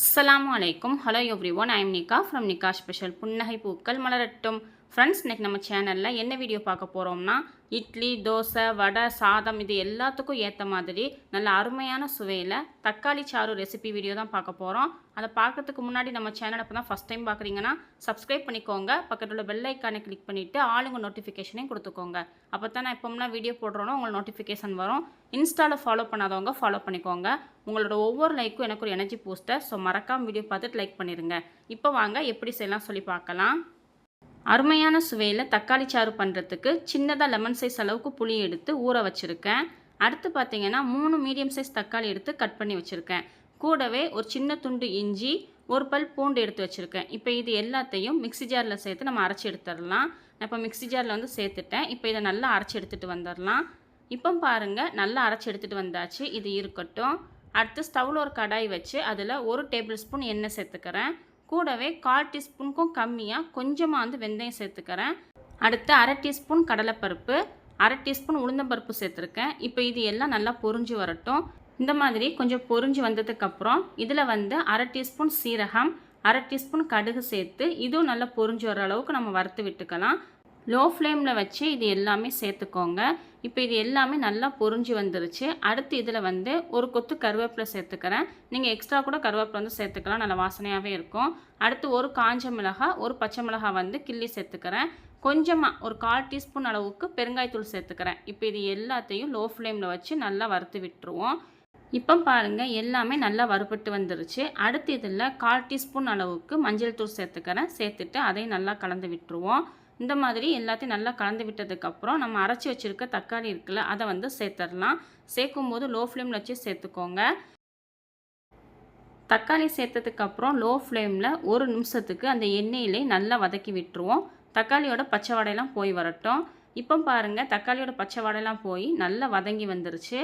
அஸ்லாம் வலைக்கும் hello everyone I'm Nika from Nika special புன்னகை பூக்கள் மலரட்டும் ஃப்ரெண்ட்ஸ் இன்றைக்கி நம்ம சேனலில் என்ன வீடியோ பார்க்க போகிறோம்னா இட்லி தோசை வடை சாதம் இது எல்லாத்துக்கும் ஏற்ற மாதிரி நல்ல அருமையான சுவையில் தக்காளி சாறு ரெசிபி வீடியோ தான் பார்க்க போகிறோம் அதை பார்க்கறதுக்கு முன்னாடி நம்ம சேனலை இப்போ தான் ஃபஸ்ட் டைம் பார்க்குறீங்கன்னா சப்ஸ்கிரைப் பண்ணிக்கோங்க. பக்கத்தில் உள்ள பெல் ஐக்கானை கிளிக் பண்ணிவிட்டு ஆளுங்க நோட்டிஃபிகேஷனையும் கொடுத்துக்கோங்க. அப்போ தான் நான் எப்போம்னா வீடியோ போடுறோன்னா உங்களுக்கு நோட்டிஃபிகேஷன் வரும். இன்ஸ்டாவில் ஃபாலோ பண்ணாதவங்க ஃபாலோ பண்ணிக்கோங்க. உங்களோட ஒவ்வொரு லைக்கும் எனக்கு ஒரு எனர்ஜி பூஸ்டர் ஸோ மறக்காமல் வீடியோ பார்த்துட்டு லைக் பண்ணிடுங்க இப்போ வாங்க எப்படி செய்யலாம் சொல்லி பார்க்கலாம். அருமையான சுவையில் தக்காளி சாறு பண்ணுறதுக்கு சின்னதாக லெமன் சைஸ் அளவுக்கு புளி எடுத்து ஊற வச்சுருக்கேன். அடுத்து பார்த்தீங்கன்னா மூணு மீடியம் சைஸ் தக்காளி எடுத்து கட் பண்ணி வச்சுருக்கேன். கூடவே ஒரு சின்ன துண்டு இஞ்சி ஒரு பல் பூண்டு எடுத்து வச்சுருக்கேன். இப்போ இது எல்லாத்தையும் மிக்ஸி ஜாரில் சேர்த்து நம்ம அரைச்சி எடுத்துடலாம். நான் இப்போ மிக்ஸி ஜாரில் வந்து சேர்த்துட்டேன். இப்போ இதை நல்லா அரைச்சி எடுத்துகிட்டு வந்துடலாம். இப்போ பாருங்கள் நல்லா அரைச்சி எடுத்துகிட்டு வந்தாச்சு. இது இருக்கட்டும். அடுத்து ஸ்டவ்வில் ஒரு கடாய் வச்சு அதில் ஒரு டேபிள் ஸ்பூன் எண்ணெய் சேர்த்துக்கிறேன். கூடவே கால் டீஸ்பூனுக்கும் கம்மியாக கொஞ்சமாக வந்து வெந்தயம் சேர்த்துக்கிறேன். அடுத்து அரை டீஸ்பூன் கடலைப்பருப்பு அரை டீஸ்பூன் உளுந்தம்பருப்பு சேர்த்துருக்கேன். இப்போ இது எல்லாம் நல்லா பொரிஞ்சு வரட்டும். இந்த மாதிரி கொஞ்சம் பொரிஞ்சு வந்ததுக்கப்புறம் இதில் வந்து அரை டீஸ்பூன் சீரகம் அரை டீஸ்பூன் கடுகு சேர்த்து இதுவும் நல்லா பொரிஞ்சு வர அளவுக்கு நம்ம வறுத்து விட்டுக்கலாம். லோ ஃப்ளேமில் வச்சு இது எல்லாமே சேர்த்துக்கோங்க. இப்போ இது எல்லாமே நல்லா பொரிஞ்சு வந்துருச்சு. அடுத்து இதில் வந்து ஒரு கொத்து கருவேப்பிலை சேர்த்துக்கிறேன். நீங்கள் எக்ஸ்ட்ரா கூட கருவேப்பிலை வந்து சேர்த்துக்கலாம். நல்ல வாசனையாகவே இருக்கும். அடுத்து ஒரு காஞ்ச மிளகாய் ஒரு பச்சை மிளகாய் வந்து கிள்ளி சேர்த்துக்கிறேன். கொஞ்சமாக ஒரு கால் டீஸ்பூன் அளவுக்கு பெருங்காயத்தூள் சேர்த்துக்கிறேன். இப்போ இது எல்லாத்தையும் லோ ஃப்ளேமில் வச்சு நல்லா வறுத்து விட்டுருவோம். இப்போ பாருங்கள் எல்லாமே நல்லா வறுபட்டு வந்துருச்சு. அடுத்து இதில் கால் டீஸ்பூன் அளவுக்கு மஞ்சள் தூள் சேர்த்துக்கிறேன். சேர்த்துட்டு அதையும் நல்லா கலந்து விட்டுருவோம். இந்த மாதிரி எல்லாத்தையும் நல்லா கலந்து விட்டதுக்கப்புறம் நம்ம அரைச்சி வச்சுருக்க தக்காளி இருக்குல்ல அதை வந்து சேர்த்துடலாம். சேர்க்கும் போது லோ ஃப்ளேமில் வச்சு சேர்த்துக்கோங்க. தக்காளி சேர்த்ததுக்கப்புறம் லோ ஃப்ளேமில் ஒரு நிமிஷத்துக்கு அந்த எண்ணெயிலே நல்லா வதக்கி விட்டுருவோம். தக்காளியோட பச்சை வடையெல்லாம் போய் வரட்டும். இப்போ பாருங்கள் தக்காளியோட பச்சை வடையெல்லாம் போய் நல்லா வதங்கி வந்துருச்சு.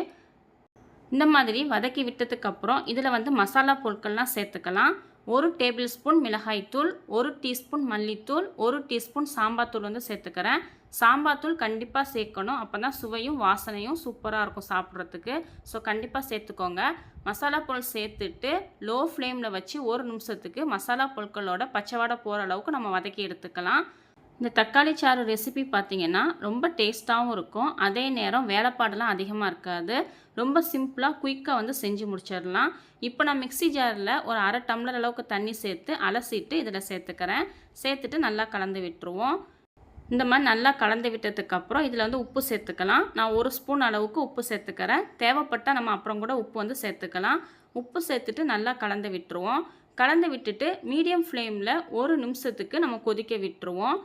இந்த மாதிரி வதக்கி விட்டதுக்கப்புறம் இதில் வந்து மசாலா பொருட்கள்லாம் சேர்த்துக்கலாம். ஒரு டேபிள் ஸ்பூன் மிளகாய்த்தூள் ஒரு டீஸ்பூன் மல்லித்தூள் ஒரு டீஸ்பூன் சாம்பார் தூள் வந்து சேர்த்துக்கிறேன். சாம்பார் தூள் கண்டிப்பாக சேர்க்கணும். அப்போ தான் சுவையும் வாசனையும் சூப்பராக இருக்கும் சாப்பிட்றதுக்கு. ஸோ கண்டிப்பாக சேர்த்துக்கோங்க. மசாலா பொருள் சேர்த்துட்டு லோ ஃப்ளேமில் வச்சு ஒரு நிமிஷத்துக்கு மசாலா பொருட்களோட பச்சைவாடை போகிற அளவுக்கு நம்ம வதக்கி எடுத்துக்கலாம். இந்த தக்காளி சாறு ரெசிபி பார்த்திங்கன்னா ரொம்ப டேஸ்ட்டாகவும் இருக்கும். அதே நேரம் வேலைப்பாடெல்லாம் அதிகமாக இருக்காது. ரொம்ப சிம்பிளாக குயிக்காக வந்து செஞ்சு முடிச்சிடலாம். இப்போ நான் மிக்ஸி ஜாரில் ஒரு அரை டம்ளர் அளவுக்கு தண்ணி சேர்த்து அலசிட்டு இதில் சேர்த்துக்கிறேன். சேர்த்துட்டு நல்லா கலந்து விட்டுருவோம். இந்த மாதிரி நல்லா கலந்து விட்டதுக்கப்புறம் இதில் வந்து உப்பு சேர்த்துக்கலாம். நான் ஒரு ஸ்பூன் அளவுக்கு உப்பு சேர்த்துக்கிறேன். தேவைப்பட்டால் நம்ம அப்புறம் கூட உப்பு வந்து சேர்த்துக்கலாம். உப்பு சேர்த்துட்டு நல்லா கலந்து விட்டுருவோம். கலந்து விட்டுட்டு மீடியம் ஃப்ளேமில் ஒரு நிமிஷத்துக்கு நம்ம கொதிக்க விட்டுருவோம்.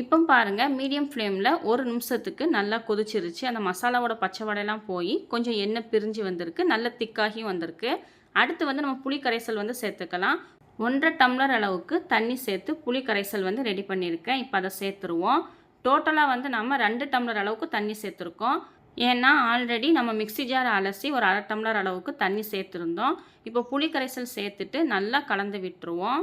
இப்போ பாருங்கள் மீடியம் ஃப்ளேமில் ஒரு நிமிஷத்துக்கு நல்லா கொதிச்சிருச்சு. அந்த மசாலாவோட பச்சை வடையெல்லாம் போய் கொஞ்சம் எண்ணெய் பிரிஞ்சு வந்திருக்கு. நல்ல திக்காகியும் வந்திருக்கு. அடுத்து வந்து நம்ம புளி கரைசல் வந்து சேர்த்துக்கலாம். ஒன்றரை டம்ளர் அளவுக்கு தண்ணி சேர்த்து புளி கரைசல் வந்து ரெடி பண்ணியிருக்கேன். இப்போ அதை சேர்த்துருவோம். டோட்டலாக வந்து நம்ம ரெண்டு டம்ளர் அளவுக்கு தண்ணி சேர்த்துருக்கோம். ஏன்னா ஆல்ரெடி நம்ம மிக்ஸி ஜார் அலசி ஒரு அரை டம்ளர் அளவுக்கு தண்ணி சேர்த்துருந்தோம். இப்போ புளி கரைசல் சேர்த்துட்டு நல்லா கலந்து விட்டுருவோம்.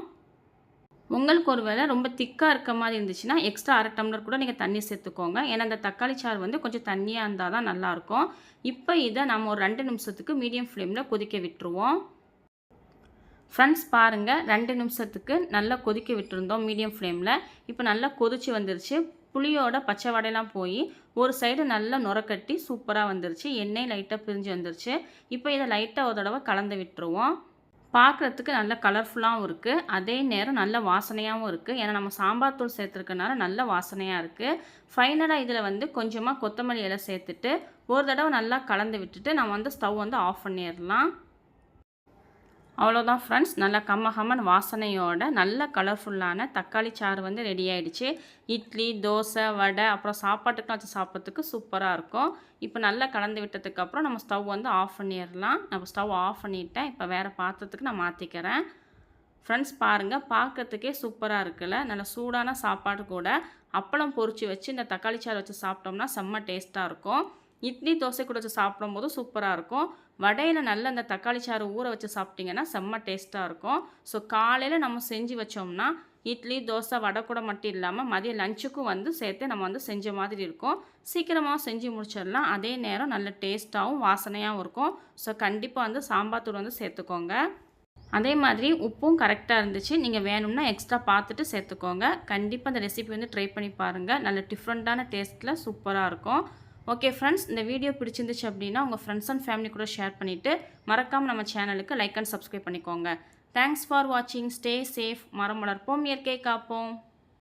உங்களுக்கு ஒரு வேளை ரொம்ப திக்காக இருக்க மாதிரி இருந்துச்சுன்னா எக்ஸ்ட்ரா அரை டம்ளர் கூட நீங்கள் தண்ணி சேர்த்துக்கோங்க. ஏன்னா அந்த தக்காளி சாறு வந்து கொஞ்சம் தண்ணியாக இருந்தால் தான் நல்லாயிருக்கும் இப்போ இதை நம்ம ஒரு ரெண்டு நிமிஷத்துக்கு மீடியம் ஃப்ளேமில் கொதிக்க விட்டுருவோம். ஃப்ரெண்ட்ஸ் பாருங்கள் ரெண்டு நிமிஷத்துக்கு நல்லா கொதிக்க விட்டுருந்தோம் மீடியம் ஃப்ளேமில் இப்போ நல்லா கொதிச்சு வந்துருச்சு. புளியோட பச்சை வடையெல்லாம் போய் ஒரு சைடு நல்லா நுரக்கட்டி சூப்பராக வந்துருச்சு. எண்ணெய் லைட்டாக பிரிஞ்சு வந்துருச்சு. இப்போ இதை லைட்டாக ஒரு தடவை கலந்து விட்டுருவோம். பார்க்குறதுக்கு நல்ல கலர்ஃபுல்லாகவும் இருக்குது அதே நேரம் நல்ல வாசனையாகவும் இருக்குது ஏன்னா நம்ம சாம்பார் தூள் சேர்த்துருக்கனால நல்ல வாசனையாக இருக்குது ஃபைனலாக இதில் வந்து கொஞ்சமாக கொத்தமல்லி இலை சேர்த்துட்டு ஒரு தடவை நல்லா கலந்து விட்டுட்டு நம்ம வந்து ஸ்டவ் வந்து ஆஃப் பண்ணிடலாம். அவ்வளோதான் ஃப்ரெண்ட்ஸ் நல்லா கம்ம கம்மன் வாசனையோட நல்ல கலர்ஃபுல்லான தக்காளி சாறு வந்து ரெடி ஆகிடுச்சு இட்லி தோசை வடை அப்புறம் சாப்பாட்டுக்கெலாம் வச்சு சாப்பிட்றதுக்கு சூப்பராக இருக்கும். இப்போ நல்லா கலந்து விட்டதுக்கப்புறம் நம்ம ஸ்டவ் வந்து ஆஃப் பண்ணிடலாம். நம்ம ஸ்டவ் ஆஃப் பண்ணிவிட்டேன் இப்போ வேறு பாத்திரத்துக்கு நான் மாற்றிக்கிறேன் ஃப்ரெண்ட்ஸ் பாருங்கள் பார்க்கறதுக்கே சூப்பராக இருக்குல்ல? நல்ல சூடான சாப்பாடு கூட. அப்பளம் பொறிச்சு வச்சு இந்த தக்காளி சாறு வச்சு சாப்பிட்டோம்னா செம்ம டேஸ்ட்டாக இருக்கும். இட்லி தோசை கூட வச்சு சாப்பிடும்போது சூப்பராக இருக்கும். வடையில் நல்ல அந்த தக்காளி சாறு ஊற வச்சு சாப்பிட்டிங்கன்னா செம்ம டேஸ்ட்டாக இருக்கும். ஸோ காலையில் நம்ம செஞ்சு வச்சோம்னா இட்லி தோசை வடை கூட மட்டும் இல்லாமல் மதியம் லஞ்சுக்கும் வந்து சேர்த்து நம்ம வந்து செஞ்ச மாதிரி இருக்கும். சீக்கிரமாக செஞ்சு முடிச்சிடலாம். அதே நேரம் நல்ல டேஸ்ட்டாகவும் வாசனையாகவும் இருக்கும். ஸோ கண்டிப்பாக வந்து சாம்பார் தூள் வந்து சேர்த்துக்கோங்க. அதே மாதிரி உப்பும் கரெக்டாக இருந்துச்சு. நீங்கள் வேணும்னா எக்ஸ்ட்ரா பார்த்துட்டு சேர்த்துக்கோங்க. கண்டிப்பாக அந்த ரெசிபி வந்து ட்ரை பண்ணி பாருங்கள் நல்ல டிஃப்ரெண்ட்டான டேஸ்ட்டில் சூப்பராக இருக்கும். ஓகே ஃப்ரெண்ட்ஸ் இந்த வீடியோ பிடிச்சிருந்துச்சு அப்படின்னா உங்கள் ஃப்ரெண்ட்ஸ் அண்ட் ஃபேமிலி கூட ஷேர் பண்ணிவிட்டு மறக்காமல் நம்ம சேனலுக்கு லைக் அண்ட் சப்ஸ்கிரைப் பண்ணிக்கோங்க. தேங்க்ஸ் ஃபார் வாட்சிங் ஸ்டே சேஃப் மரம் வளர்ப்போம். இயற்கை காப்போம்.